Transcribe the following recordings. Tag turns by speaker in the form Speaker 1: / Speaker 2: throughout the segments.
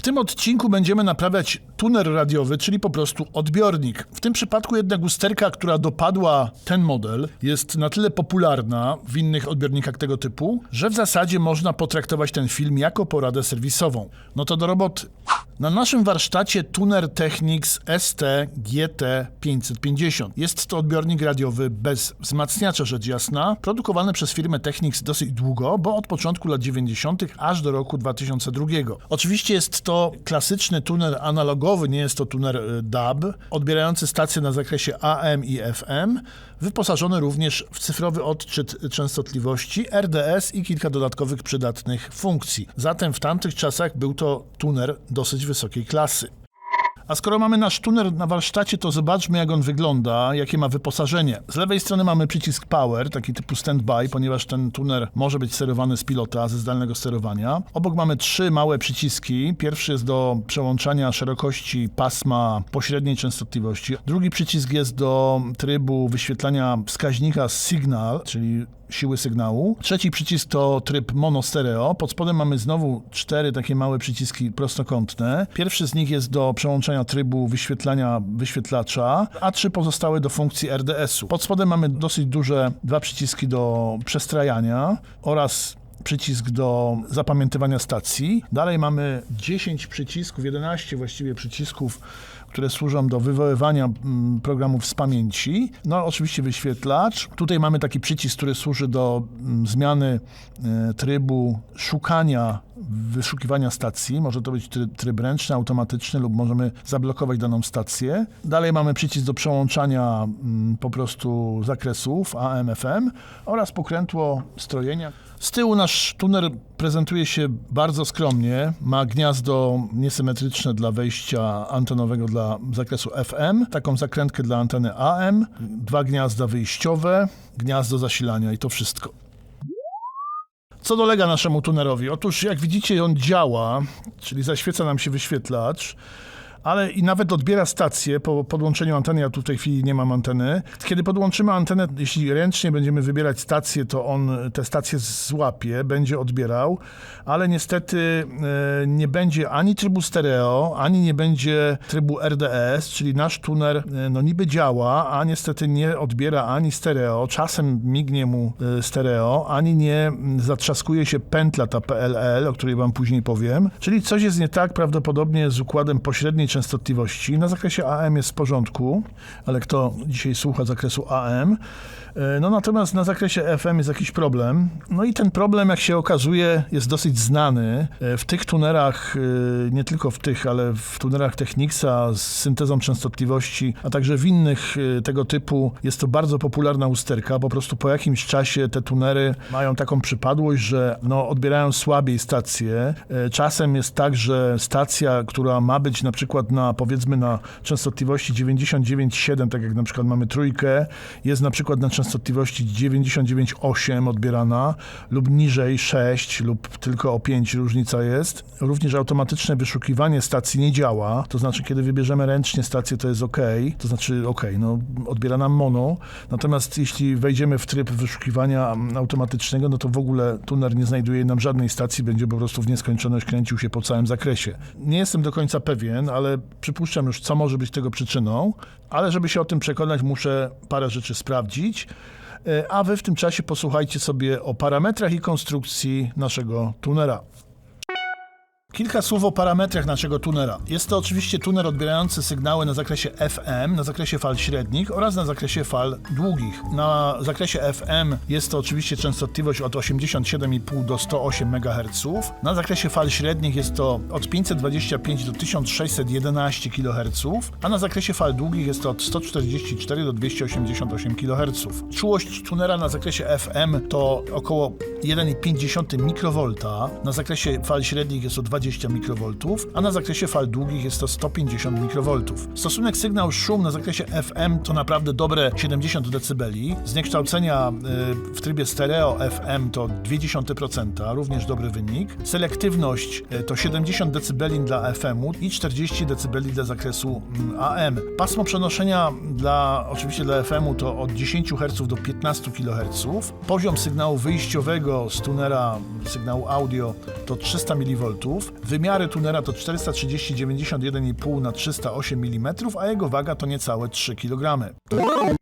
Speaker 1: W tym odcinku będziemy naprawiać tuner radiowy, czyli po prostu odbiornik. W tym przypadku jednak usterka, która dopadła ten model, jest na tyle popularna w innych odbiornikach tego typu, że w zasadzie można potraktować ten film jako poradę serwisową. No to do roboty. Na naszym warsztacie Tuner Technics ST GT 550. Jest to odbiornik radiowy bez wzmacniacza, rzecz jasna, produkowany przez firmę Technics dosyć długo, bo od początku lat 90. aż do roku 2002. Oczywiście jest to klasyczny tuner analogowy, nie jest to tuner y, DAB, odbierający stacje na zakresie AM i FM, wyposażony również w cyfrowy odczyt częstotliwości, RDS i kilka dodatkowych przydatnych funkcji. Zatem w tamtych czasach był to tuner dosyć wysokiej klasy. A skoro mamy nasz tuner na warsztacie, to zobaczmy, jak on wygląda, jakie ma wyposażenie. Z lewej strony mamy przycisk Power, taki typu standby, ponieważ ten tuner może być sterowany z pilota, ze zdalnego sterowania. Obok mamy trzy małe przyciski. Pierwszy jest do przełączania szerokości pasma pośredniej częstotliwości. Drugi przycisk jest do trybu wyświetlania wskaźnika Signal, czyli siły sygnału. Trzeci przycisk to tryb monostereo. Pod spodem mamy znowu cztery takie małe przyciski prostokątne. Pierwszy z nich jest do przełączania trybu wyświetlania wyświetlacza, a trzy pozostałe do funkcji RDS-u. Pod spodem mamy dosyć duże dwa przyciski do przestrajania oraz przycisk do zapamiętywania stacji. Dalej mamy 10 przycisków, 11 właściwie przycisków, które służą do wywoływania mm, programów z pamięci. No oczywiście wyświetlacz. Tutaj mamy taki przycisk, który służy do mm, zmiany e, trybu szukania wyszukiwania stacji. Może to być tryb, tryb ręczny, automatyczny lub możemy zablokować daną stację. Dalej mamy przycisk do przełączania mm, po prostu zakresów AM, FM oraz pokrętło strojenia. Z tyłu nasz tuner prezentuje się bardzo skromnie. Ma gniazdo niesymetryczne dla wejścia antenowego dla zakresu FM, taką zakrętkę dla anteny AM, dwa gniazda wyjściowe, gniazdo zasilania i to wszystko. Co dolega naszemu tunerowi? Otóż, jak widzicie, on działa, czyli zaświeca nam się wyświetlacz, ale i nawet odbiera stację po podłączeniu anteny. Ja tu w tej chwili nie mam anteny. Kiedy podłączymy antenę, jeśli ręcznie będziemy wybierać stację, to on te stacje złapie, będzie odbierał, ale niestety e, nie będzie ani trybu stereo, ani nie będzie trybu RDS, czyli nasz tuner e, no niby działa, a niestety nie odbiera ani stereo, czasem mignie mu e, stereo, ani nie zatrzaskuje się pętla ta PLL, o której wam później powiem. Czyli coś jest nie tak prawdopodobnie z układem pośredniej częstotliwości. Na zakresie AM jest w porządku, ale kto dzisiaj słucha zakresu AM, no natomiast na zakresie FM jest jakiś problem. No i ten problem, jak się okazuje, jest dosyć znany. E, W tych tunerach, e, nie tylko w tych, ale w tunerach Technicsa z syntezą częstotliwości, a także w innych e, tego typu jest to bardzo popularna usterka. Po prostu po jakimś czasie te tunery mają taką przypadłość, że no, odbierają słabiej stacje. E, Czasem jest tak, że stacja, która ma być na przykład na powiedzmy na częstotliwości 99,7, tak jak na przykład mamy trójkę, jest na przykład na częstotliwości 99,8 odbierana lub niżej 6 lub tylko o 5 różnica jest. Również automatyczne wyszukiwanie stacji nie działa, to znaczy kiedy wybierzemy ręcznie stację to jest OK, to znaczy OK, no odbiera nam mono, natomiast jeśli wejdziemy w tryb wyszukiwania automatycznego, no to w ogóle tuner nie znajduje nam żadnej stacji, będzie po prostu w nieskończoność kręcił się po całym zakresie. Nie jestem do końca pewien, ale przypuszczam już, co może być tego przyczyną, ale żeby się o tym przekonać, muszę parę rzeczy sprawdzić. E, A wy w tym czasie posłuchajcie sobie o parametrach i konstrukcji naszego tunera. Kilka słów o parametrach naszego tunera. Jest to oczywiście tuner odbierający sygnały na zakresie FM, na zakresie fal średnich oraz na zakresie fal długich. Na zakresie FM jest to oczywiście częstotliwość od 87,5 do 108 MHz. Na zakresie fal średnich jest to od 525 do 1611 kHz, a na zakresie fal długich jest to od 144 do 288 kHz. Czułość tunera na zakresie FM to około 1,5 mikrowolta, na zakresie fal średnich jest to 20 mikrowoltów, a na zakresie fal długich jest to 150 mikrowoltów. Stosunek sygnał-szum na zakresie FM to naprawdę dobre 70 dB. Zniekształcenia y, w trybie stereo FM to 0,2%, również dobry wynik. Selektywność y, to 70 dB dla FM-u i 40 dB dla zakresu mm, AM. Pasmo przenoszenia dla oczywiście dla FM-u to od 10 Hz do 15 kHz. Poziom sygnału wyjściowego z tunera sygnału audio to 300 mV. Wymiary tunera to 430 91,5 na 308 mm, a jego waga to niecałe 3 kg.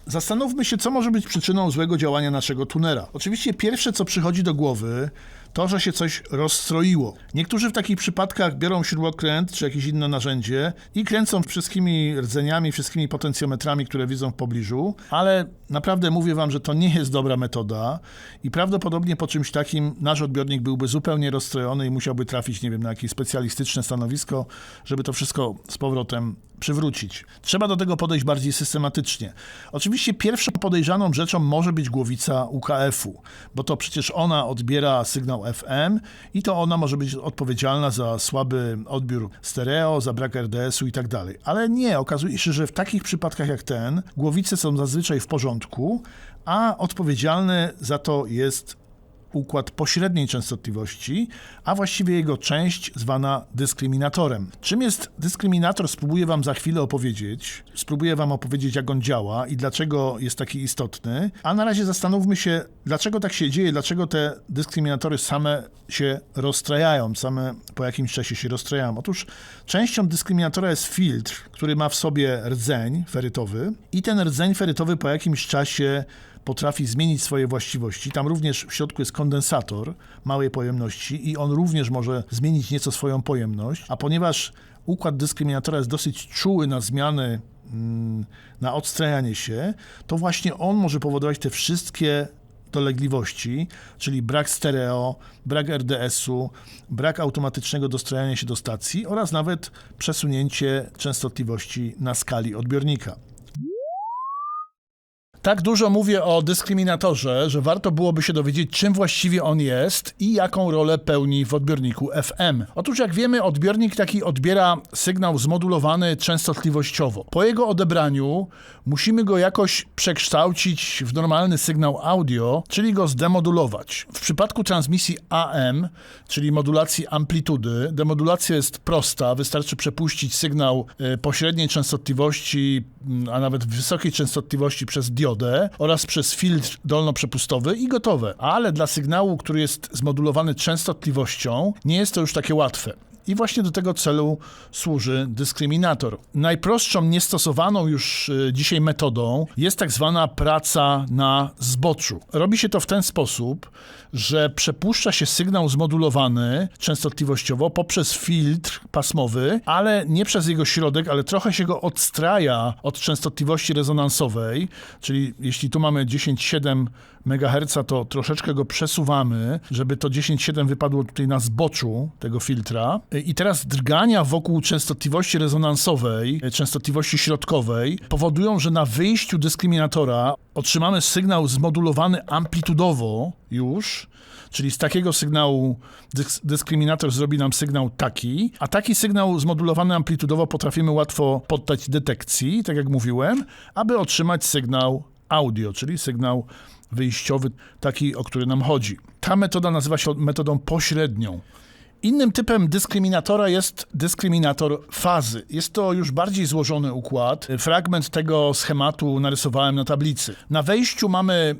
Speaker 1: Zastanówmy się, co może być przyczyną złego działania naszego tunera. Oczywiście pierwsze, co przychodzi do głowy, to, że się coś rozstroiło. Niektórzy w takich przypadkach biorą śrubokręt czy jakieś inne narzędzie i kręcą wszystkimi rdzeniami, wszystkimi potencjometrami, które widzą w pobliżu, ale naprawdę mówię wam, że to nie jest dobra metoda i prawdopodobnie po czymś takim nasz odbiornik byłby zupełnie rozstrojony i musiałby trafić, nie wiem, na jakieś specjalistyczne stanowisko, żeby to wszystko z powrotem przywrócić. Trzeba do tego podejść bardziej systematycznie. Oczywiście pierwszą podejrzaną rzeczą może być głowica UKF-u, bo to przecież ona odbiera sygnał FM i to ona może być odpowiedzialna za słaby odbiór stereo, za brak RDS-u i tak dalej. Ale nie, okazuje się, że w takich przypadkach jak ten, głowice są zazwyczaj w porządku, a odpowiedzialny za to jest układ pośredniej częstotliwości, a właściwie jego część zwana dyskryminatorem. Czym jest dyskryminator, spróbuję Wam za chwilę opowiedzieć. Spróbuję Wam opowiedzieć, jak on działa i dlaczego jest taki istotny. A na razie zastanówmy się, dlaczego tak się dzieje, dlaczego te dyskryminatory same się rozstrajają, same po jakimś czasie się rozstrajają. Otóż częścią dyskryminatora jest filtr, który ma w sobie rdzeń ferytowy i ten rdzeń ferytowy po jakimś czasie potrafi zmienić swoje właściwości. Tam również w środku jest kondensator małej pojemności i on również może zmienić nieco swoją pojemność, a ponieważ układ dyskryminatora jest dosyć czuły na zmiany, mm, na odstrajanie się, to właśnie on może powodować te wszystkie dolegliwości, czyli brak stereo, brak RDS-u, brak automatycznego dostrajania się do stacji oraz nawet przesunięcie częstotliwości na skali odbiornika. Tak dużo mówię o dyskryminatorze, że warto byłoby się dowiedzieć, czym właściwie on jest i jaką rolę pełni w odbiorniku FM. Otóż, jak wiemy, odbiornik taki odbiera sygnał zmodulowany częstotliwościowo. Po jego odebraniu musimy go jakoś przekształcić w normalny sygnał audio, czyli go zdemodulować. W przypadku transmisji AM, czyli modulacji amplitudy, demodulacja jest prosta, wystarczy przepuścić sygnał y, pośredniej częstotliwości, mm, a nawet wysokiej częstotliwości przez diodę oraz przez filtr dolnoprzepustowy i gotowe. Ale dla sygnału, który jest zmodulowany częstotliwością, nie jest to już takie łatwe. I właśnie do tego celu służy dyskryminator. Najprostszą, niestosowaną już y, dzisiaj metodą jest tak zwana praca na zboczu. Robi się to w ten sposób, że przepuszcza się sygnał zmodulowany częstotliwościowo poprzez filtr pasmowy, ale nie przez jego środek, ale trochę się go odstraja od częstotliwości rezonansowej, czyli jeśli tu mamy 10,7 MHz, to troszeczkę go przesuwamy, żeby to 10,7 wypadło tutaj na zboczu tego filtra. I teraz drgania wokół częstotliwości rezonansowej, częstotliwości środkowej powodują, że na wyjściu dyskryminatora otrzymamy sygnał zmodulowany amplitudowo już, czyli z takiego sygnału dysk dyskryminator zrobi nam sygnał taki, a taki sygnał zmodulowany amplitudowo potrafimy łatwo poddać detekcji, tak jak mówiłem, aby otrzymać sygnał audio, czyli sygnał wyjściowy, taki, o który nam chodzi. Ta metoda nazywa się metodą pośrednią. Innym typem dyskryminatora jest dyskryminator fazy. Jest to już bardziej złożony układ. Fragment tego schematu narysowałem na tablicy. Na wejściu mamy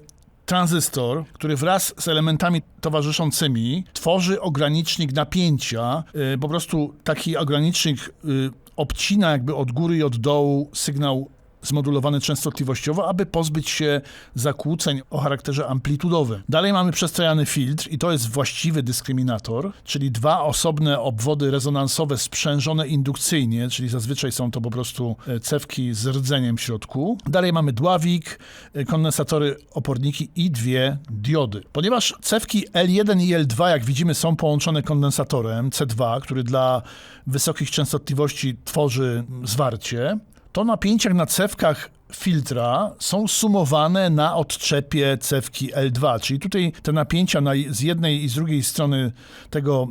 Speaker 1: tranzystor, który wraz z elementami towarzyszącymi tworzy ogranicznik napięcia. Y, po prostu taki ogranicznik y, obcina jakby od góry i od dołu sygnał zmodulowany częstotliwościowo, aby pozbyć się zakłóceń o charakterze amplitudowym. Dalej mamy przestrajany filtr i to jest właściwy dyskryminator, czyli dwa osobne obwody rezonansowe sprzężone indukcyjnie, czyli zazwyczaj są to po prostu e, cewki z rdzeniem w środku. Dalej mamy dławik, e, kondensatory, oporniki i dwie diody. Ponieważ cewki L1 i L2, jak widzimy, są połączone kondensatorem C2, który dla wysokich częstotliwości tworzy zwarcie, to napięcia na cewkach filtra są sumowane na odczepie cewki L2, czyli tutaj te napięcia na, z jednej i z drugiej strony tego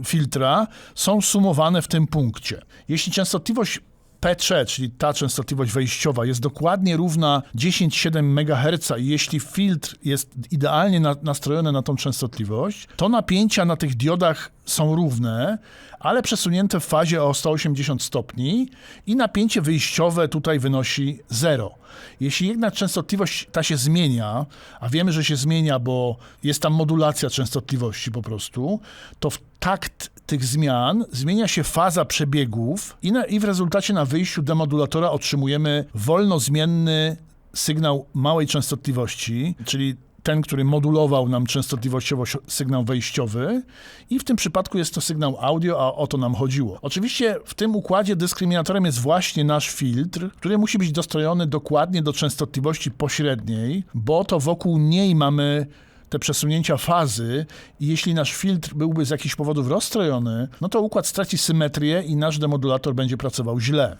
Speaker 1: y, filtra są sumowane w tym punkcie. Jeśli częstotliwość P3, czyli ta częstotliwość wejściowa, jest dokładnie równa 10,7 MHz i jeśli filtr jest idealnie na, nastrojony na tą częstotliwość, to napięcia na tych diodach są równe, ale przesunięte w fazie o 180 stopni i napięcie wyjściowe tutaj wynosi 0. Jeśli jednak częstotliwość ta się zmienia, a wiemy, że się zmienia, bo jest tam modulacja częstotliwości po prostu, to w takt tych zmian zmienia się faza przebiegów i, na, i w rezultacie na wyjściu demodulatora otrzymujemy wolno zmienny sygnał małej częstotliwości, czyli ten, który modulował nam częstotliwościowo sygnał wejściowy i w tym przypadku jest to sygnał audio, a o to nam chodziło. Oczywiście w tym układzie dyskryminatorem jest właśnie nasz filtr, który musi być dostrojony dokładnie do częstotliwości pośredniej, bo to wokół niej mamy te przesunięcia fazy i jeśli nasz filtr byłby z jakichś powodów rozstrojony, no to układ straci symetrię i nasz demodulator będzie pracował źle.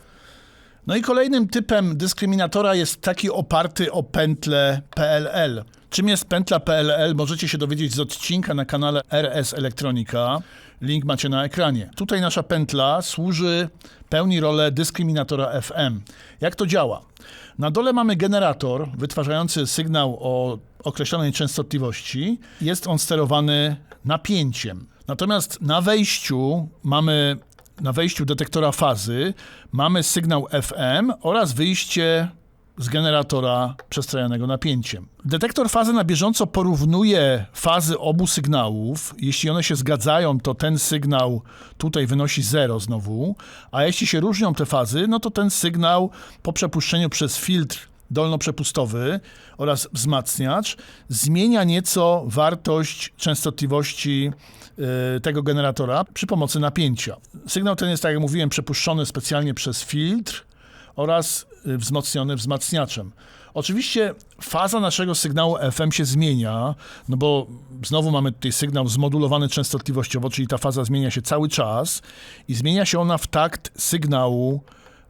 Speaker 1: No i kolejnym typem dyskryminatora jest taki oparty o pętlę PLL. Czym jest pętla PLL możecie się dowiedzieć z odcinka na kanale RS Elektronika. Link macie na ekranie. Tutaj nasza pętla służy, pełni rolę dyskryminatora FM. Jak to działa? Na dole mamy generator wytwarzający sygnał o określonej częstotliwości. Jest on sterowany napięciem. Natomiast na wejściu mamy na wejściu detektora fazy mamy sygnał FM oraz wyjście z generatora przestrajanego napięciem. Detektor fazy na bieżąco porównuje fazy obu sygnałów. Jeśli one się zgadzają, to ten sygnał tutaj wynosi 0 znowu, a jeśli się różnią te fazy, no to ten sygnał po przepuszczeniu przez filtr dolnoprzepustowy oraz wzmacniacz zmienia nieco wartość częstotliwości y, tego generatora przy pomocy napięcia. Sygnał ten jest, tak jak mówiłem, przepuszczony specjalnie przez filtr oraz y, wzmocniony wzmacniaczem. Oczywiście faza naszego sygnału FM się zmienia, no bo znowu mamy tutaj sygnał zmodulowany częstotliwościowo, czyli ta faza zmienia się cały czas i zmienia się ona w takt sygnału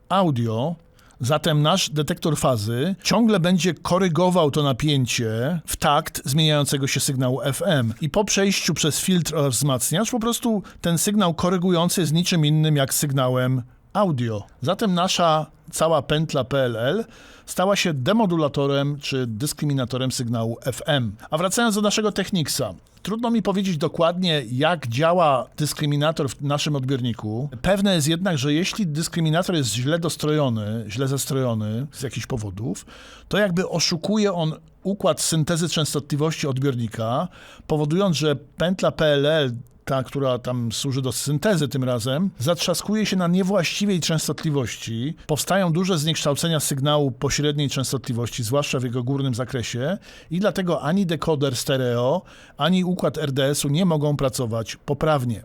Speaker 1: audio, Zatem nasz detektor fazy ciągle będzie korygował to napięcie w takt zmieniającego się sygnału FM. I po przejściu przez filtr oraz wzmacniacz po prostu ten sygnał korygujący jest niczym innym jak sygnałem audio. Zatem nasza cała pętla PLL stała się demodulatorem czy dyskryminatorem sygnału FM. A wracając do naszego Technicsa, trudno mi powiedzieć dokładnie, jak działa dyskryminator w naszym odbiorniku. Pewne jest jednak, że jeśli dyskryminator jest źle dostrojony, źle zestrojony z jakichś powodów, to jakby oszukuje on układ syntezy częstotliwości odbiornika, powodując, że pętla PLL ta, która tam służy do syntezy tym razem, zatrzaskuje się na niewłaściwej częstotliwości. Powstają duże zniekształcenia sygnału pośredniej częstotliwości, zwłaszcza w jego górnym zakresie i dlatego ani dekoder stereo, ani układ RDS-u nie mogą pracować poprawnie.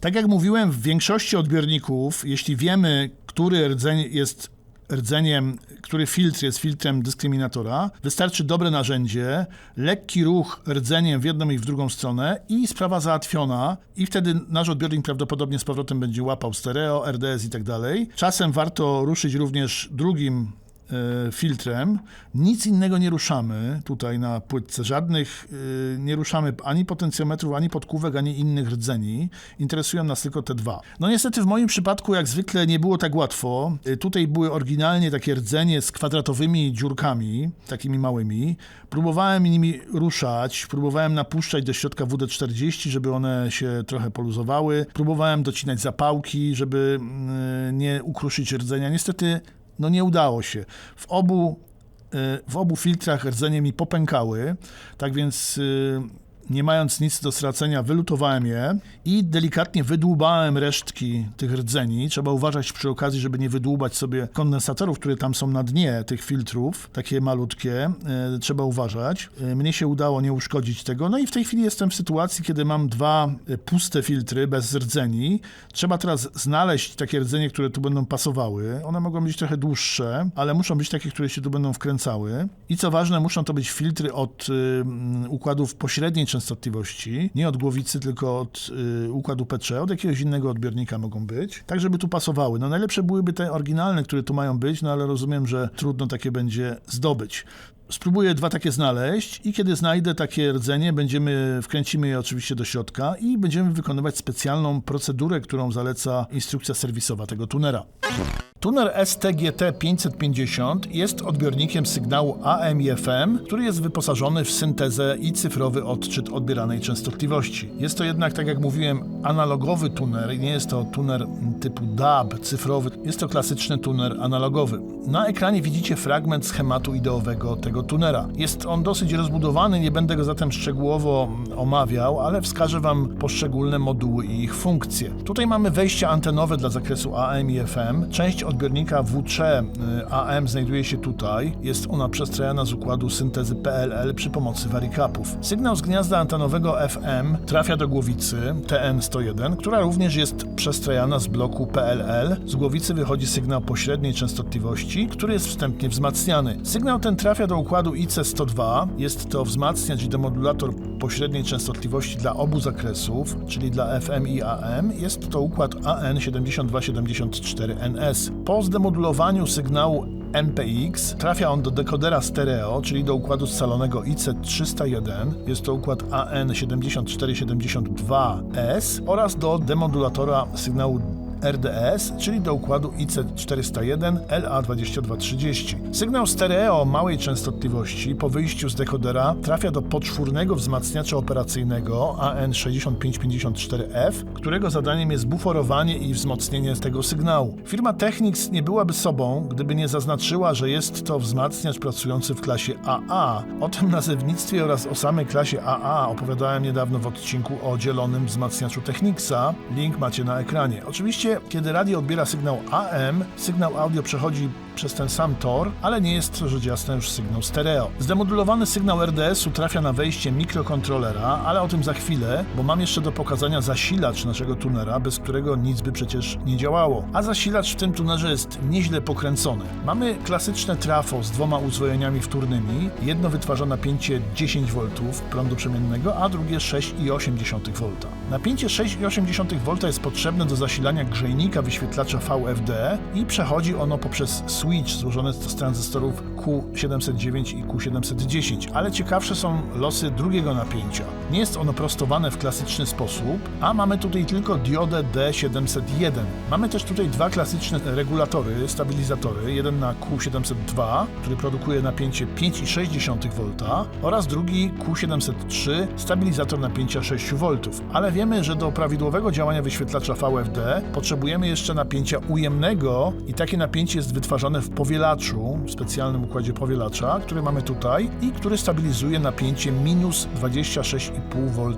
Speaker 1: Tak jak mówiłem, w większości odbiorników, jeśli wiemy, który rdzeń jest rdzeniem, który filtr jest filtrem dyskryminatora, wystarczy dobre narzędzie, lekki ruch rdzeniem w jedną i w drugą stronę i sprawa załatwiona i wtedy nasz odbiornik prawdopodobnie z powrotem będzie łapał stereo, RDS i tak dalej. Czasem warto ruszyć również drugim filtrem. Nic innego nie ruszamy tutaj na płytce. Żadnych e, nie ruszamy ani potencjometrów, ani podkówek, ani innych rdzeni. Interesują nas tylko te dwa. No niestety w moim przypadku jak zwykle nie było tak łatwo. E, tutaj były oryginalnie takie rdzenie z kwadratowymi dziurkami, takimi małymi. Próbowałem nimi ruszać, próbowałem napuszczać do środka WD-40, żeby one się trochę poluzowały. Próbowałem docinać zapałki, żeby mm, nie ukruszyć rdzenia. Niestety no nie udało się. W obu, y, w obu filtrach rdzenie mi popękały, tak więc y, nie mając nic do stracenia, wylutowałem je i delikatnie wydłubałem resztki tych rdzeni. Trzeba uważać przy okazji, żeby nie wydłubać sobie kondensatorów, które tam są na dnie tych filtrów, takie malutkie. E, trzeba uważać. E, mnie się udało nie uszkodzić tego. No i w tej chwili jestem w sytuacji, kiedy mam dwa e, puste filtry bez rdzeni. Trzeba teraz znaleźć takie rdzenie, które tu będą pasowały. One mogą być trochę dłuższe, ale muszą być takie, które się tu będą wkręcały. I co ważne, muszą to być filtry od układów pośredniej częstotliwości częstotliwości, nie od głowicy, tylko od y, układu PC, od jakiegoś innego odbiornika mogą być, tak żeby tu pasowały. No najlepsze byłyby te oryginalne, które tu mają być, no ale rozumiem, że trudno takie będzie zdobyć. Spróbuję dwa takie znaleźć i kiedy znajdę takie rdzenie, będziemy, wkręcimy je oczywiście do środka i będziemy wykonywać specjalną procedurę, którą zaleca instrukcja serwisowa tego tunera. Tuner STGT 550 jest odbiornikiem sygnału AM i FM, który jest wyposażony w syntezę i cyfrowy odczyt odbieranej częstotliwości. Jest to jednak, tak jak mówiłem, analogowy tuner, nie jest to tuner typu DAB cyfrowy, jest to klasyczny tuner analogowy. Na ekranie widzicie fragment schematu ideowego tego tunera. Jest on dosyć rozbudowany, nie będę go zatem szczegółowo omawiał, ale wskażę Wam poszczególne moduły i ich funkcje. Tutaj mamy wejścia antenowe dla zakresu AM i FM. Część odbiornika W3 y, AM znajduje się tutaj. Jest ona przestrajana z układu syntezy PLL przy pomocy warikapów. Sygnał z gniazda antenowego FM trafia do głowicy TN101, która również jest przestrajana z bloku PLL. Z głowicy wychodzi sygnał pośredniej częstotliwości, który jest wstępnie wzmacniany. Sygnał ten trafia do układu IC102. Jest to wzmacniacz i demodulator pośredniej częstotliwości dla obu zakresów, czyli dla FM i AM. Jest to układ AN7274NS. Po zdemodulowaniu sygnału MPX trafia on do dekodera stereo, czyli do układu scalonego IC301, jest to układ AN7472S oraz do demodulatora sygnału RDS, czyli do układu IC401 LA2230. Sygnał stereo małej częstotliwości po wyjściu z dekodera trafia do poczwórnego wzmacniacza operacyjnego AN6554F, którego zadaniem jest buforowanie i wzmocnienie tego sygnału. Firma Technics nie byłaby sobą, gdyby nie zaznaczyła, że jest to wzmacniacz pracujący w klasie AA. O tym nazewnictwie oraz o samej klasie AA opowiadałem niedawno w odcinku o dzielonym wzmacniaczu Technicsa. Link macie na ekranie. Oczywiście kiedy radio odbiera sygnał AM, sygnał audio przechodzi przez ten sam tor, ale nie jest rzecz jasna już sygnał stereo. Zdemodulowany sygnał RDS-u trafia na wejście mikrokontrolera, ale o tym za chwilę, bo mam jeszcze do pokazania zasilacz naszego tunera, bez którego nic by przecież nie działało. A zasilacz w tym tunerze jest nieźle pokręcony. Mamy klasyczne trafo z dwoma uzwojeniami wtórnymi. Jedno wytwarza napięcie 10 V prądu przemiennego, a drugie 6,8 V. Napięcie 6,8 V jest potrzebne do zasilania grzejnika wyświetlacza VFD i przechodzi ono poprzez switch złożony z tranzystorów Q709 i Q710, ale ciekawsze są losy drugiego napięcia. Nie jest ono prostowane w klasyczny sposób, a mamy tutaj tylko diodę D701. Mamy też tutaj dwa klasyczne regulatory, stabilizatory, jeden na Q702, który produkuje napięcie 5,6 V oraz drugi Q703, stabilizator napięcia 6 V. Ale wiemy, że do prawidłowego działania wyświetlacza VFD potrzebujemy jeszcze napięcia ujemnego i takie napięcie jest wytwarzane w powielaczu, specjalnym układzie powielacza, który mamy tutaj i który stabilizuje napięcie minus 26,5 V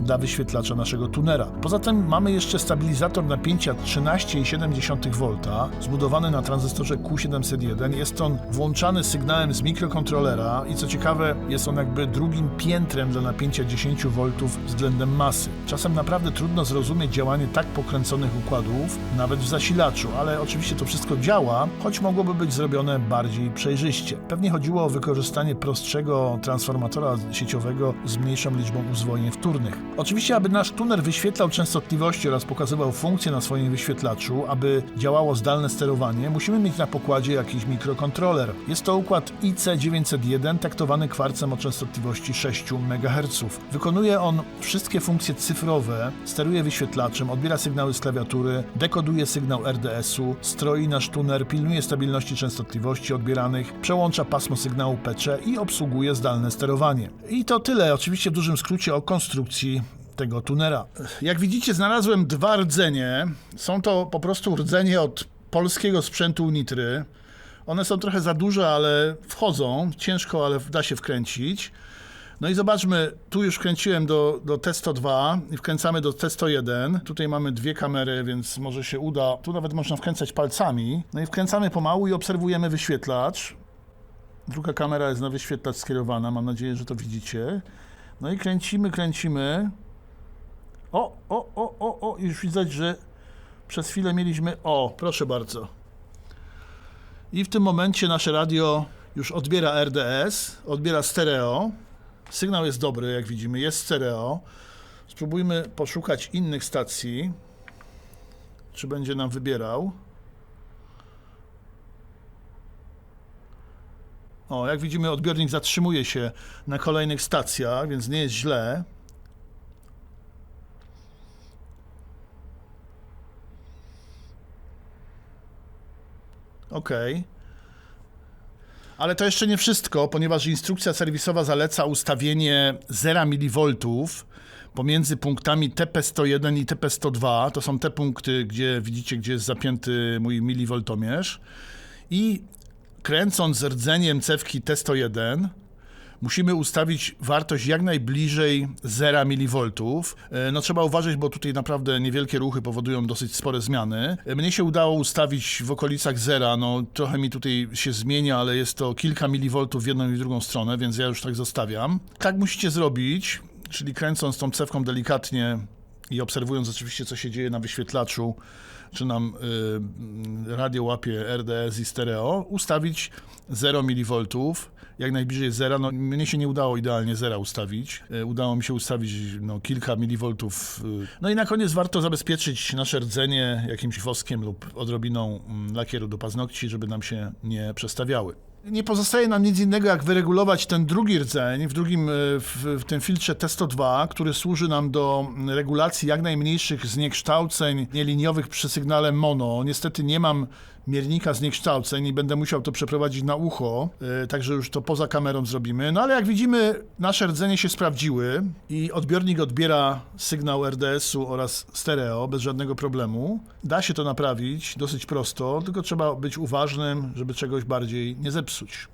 Speaker 1: dla wyświetlacza naszego tunera. Poza tym mamy jeszcze stabilizator napięcia 13,7 V zbudowany na tranzystorze Q701. Jest on włączany sygnałem z mikrokontrolera i co ciekawe jest on jakby drugim piętrem dla napięcia 10 V względem masy. Czasem naprawdę trudno zrozumieć działanie tak pokręconych układów, nawet w zasilaczu, ale oczywiście to wszystko działa, choć mogłoby być zrobione bardziej przejrzyście. Pewnie chodziło o wykorzystanie prostszego transformatora sieciowego z mniejszą liczbą uzwojeń wtórnych. Oczywiście, aby nasz tuner wyświetlał częstotliwości oraz pokazywał funkcje na swoim wyświetlaczu, aby działało zdalne sterowanie, musimy mieć na pokładzie jakiś mikrokontroler. Jest to układ IC901 taktowany kwarcem o częstotliwości 6 MHz. Wykonuje on wszystkie funkcje cyfrowe, steruje wyświetlaczem, odbiera sygnały z klawiatury, dekoduje sygnał RDS-u, stroi nasz tuner, pilnuje stabilności częstotliwości odbieranych, przełącza pasmo sygnału PC i obsługuje zdalne sterowanie. I to tyle, oczywiście w dużym skrócie o konstrukcji tego tunera. Jak widzicie, znalazłem dwa rdzenie. Są to po prostu rdzenie od polskiego sprzętu Nitry. One są trochę za duże, ale wchodzą. Ciężko, ale da się wkręcić. No i zobaczmy, tu już wkręciłem do, do T102 i wkręcamy do T101. Tutaj mamy dwie kamery, więc może się uda. Tu nawet można wkręcać palcami. No i wkręcamy pomału i obserwujemy wyświetlacz. Druga kamera jest na wyświetlacz skierowana, mam nadzieję, że to widzicie. No i kręcimy, kręcimy. O, o, o, o, o, już widać, że przez chwilę mieliśmy. O, proszę bardzo. I w tym momencie nasze radio już odbiera RDS, odbiera stereo. Sygnał jest dobry, jak widzimy, jest stereo. Spróbujmy poszukać innych stacji. Czy będzie nam wybierał? O, jak widzimy, odbiornik zatrzymuje się na kolejnych stacjach, więc nie jest źle. Okej. Ale to jeszcze nie wszystko, ponieważ instrukcja serwisowa zaleca ustawienie 0 mV pomiędzy punktami TP101 i TP102. To są te punkty, gdzie widzicie, gdzie jest zapięty mój milivoltomierz. I kręcąc rdzeniem cewki T101 musimy ustawić wartość jak najbliżej 0 mV. E, No trzeba uważać, bo tutaj naprawdę niewielkie ruchy powodują dosyć spore zmiany. E, Mnie się udało ustawić w okolicach zera, no trochę mi tutaj się zmienia, ale jest to kilka milivoltów w jedną i w drugą stronę, więc ja już tak zostawiam. Tak musicie zrobić, czyli kręcąc tą cewką delikatnie i obserwując oczywiście, co się dzieje na wyświetlaczu, czy nam y, radio łapie RDS i stereo, ustawić 0 mV, jak najbliżej zera. No, mnie się nie udało idealnie zera ustawić. Y, udało mi się ustawić no, kilka milivoltów. Y. No i na koniec warto zabezpieczyć nasze rdzenie jakimś woskiem lub odrobiną mm, lakieru do paznokci, żeby nam się nie przestawiały. Nie pozostaje nam nic innego, jak wyregulować ten drugi rdzeń w drugim, y, w, w tym filtrze T102, który służy nam do regulacji jak najmniejszych zniekształceń nieliniowych przy sygnale mono. Niestety nie mam miernika zniekształceń i będę musiał to przeprowadzić na ucho, y, także już to poza kamerą zrobimy. No ale jak widzimy, nasze rdzenie się sprawdziły i odbiornik odbiera sygnał RDS-u oraz stereo bez żadnego problemu. Da się to naprawić dosyć prosto, tylko trzeba być uważnym, żeby czegoś bardziej nie zepsuć.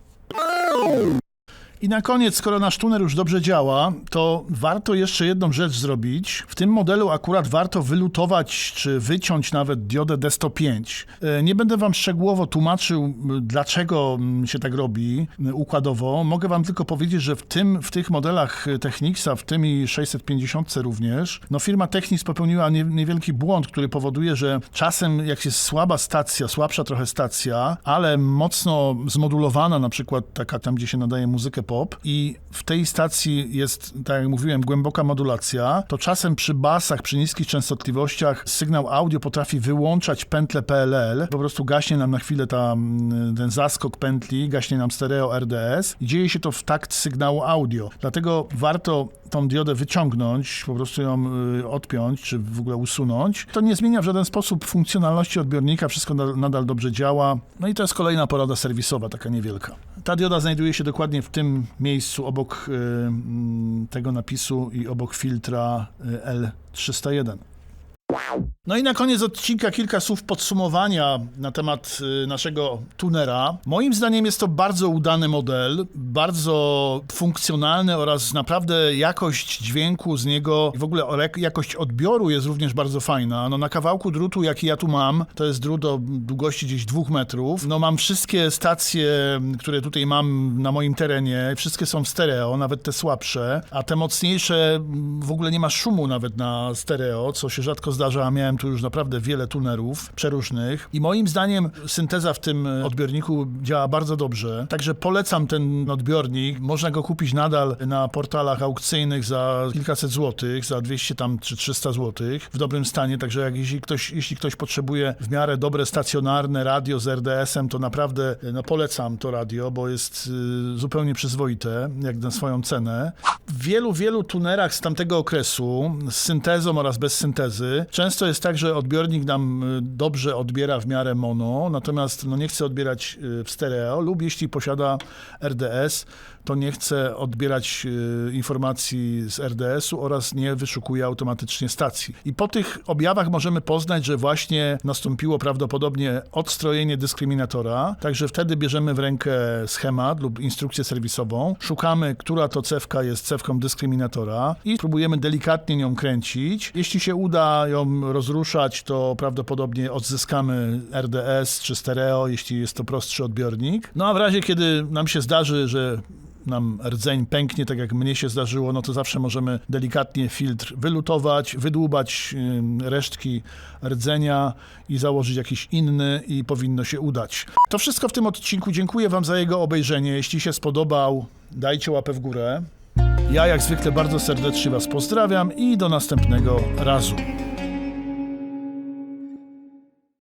Speaker 1: I na koniec, skoro nasz tuner już dobrze działa, to warto jeszcze jedną rzecz zrobić. W tym modelu akurat warto wylutować czy wyciąć nawet diodę D105. E, Nie będę wam szczegółowo tłumaczył, dlaczego się tak robi układowo. Mogę wam tylko powiedzieć, że w, tym, w tych modelach e, Technicsa, w tym i 650 również, no firma Technics popełniła nie, niewielki błąd, który powoduje, że czasem jak jest słaba stacja, słabsza trochę stacja, ale mocno zmodulowana, na przykład taka tam, gdzie się nadaje muzykę pop i w tej stacji jest, tak jak mówiłem, głęboka modulacja, to czasem przy basach, przy niskich częstotliwościach sygnał audio potrafi wyłączać pętlę PLL, po prostu gaśnie nam na chwilę ta, mm, ten zaskok pętli, gaśnie nam stereo RDS i dzieje się to w takt sygnału audio. Dlatego warto tą diodę wyciągnąć, po prostu ją y, odpiąć, czy w ogóle usunąć. To nie zmienia w żaden sposób funkcjonalności odbiornika, wszystko na- nadal dobrze działa. No i to jest kolejna porada serwisowa, taka niewielka. Ta dioda znajduje się dokładnie w tym miejscu obok mm, tego napisu i obok filtra y, L301. No i na koniec odcinka kilka słów podsumowania na temat y, naszego tunera. Moim zdaniem jest to bardzo udany model, bardzo funkcjonalny oraz naprawdę jakość dźwięku z niego i w ogóle jakość odbioru jest również bardzo fajna. No na kawałku drutu, jaki ja tu mam, to jest drut o długości gdzieś dwóch metrów. No mam wszystkie stacje, które tutaj mam na moim terenie, wszystkie są w stereo, nawet te słabsze, a te mocniejsze w ogóle nie ma szumu nawet na stereo, co się rzadko zdarza, a miałem tu już naprawdę wiele tunerów przeróżnych i moim zdaniem synteza w tym odbiorniku działa bardzo dobrze, także polecam ten odbiornik, można go kupić nadal na portalach aukcyjnych za kilkaset złotych, za 200 tam czy 300 złotych w dobrym stanie, także jak jeśli ktoś, jeśli ktoś potrzebuje w miarę dobre stacjonarne radio z RDS-em, to naprawdę no, polecam to radio, bo jest y, zupełnie przyzwoite, jak na swoją cenę. W wielu, wielu tunerach z tamtego okresu, z syntezą oraz bez syntezy, często jest tak, że odbiornik nam y, dobrze odbiera w miarę mono, natomiast no, nie chce odbierać y, w stereo. Lub jeśli posiada RDS, to nie chce odbierać y, informacji z RDS-u oraz nie wyszukuje automatycznie stacji. I po tych objawach możemy poznać, że właśnie nastąpiło prawdopodobnie odstrojenie dyskryminatora, także wtedy bierzemy w rękę schemat lub instrukcję serwisową, szukamy, która to cewka jest cewką dyskryminatora i próbujemy delikatnie nią kręcić. Jeśli się uda ją rozruszać, to prawdopodobnie odzyskamy RDS czy stereo, jeśli jest to prostszy odbiornik. No a w razie, kiedy nam się zdarzy, że nam rdzeń pęknie, tak jak mnie się zdarzyło, no to zawsze możemy delikatnie filtr wylutować, wydłubać resztki rdzenia i założyć jakiś inny i powinno się udać. To wszystko w tym odcinku. Dziękuję Wam za jego obejrzenie. Jeśli się spodobał, dajcie łapę w górę. Ja jak zwykle bardzo serdecznie Was pozdrawiam i do następnego razu.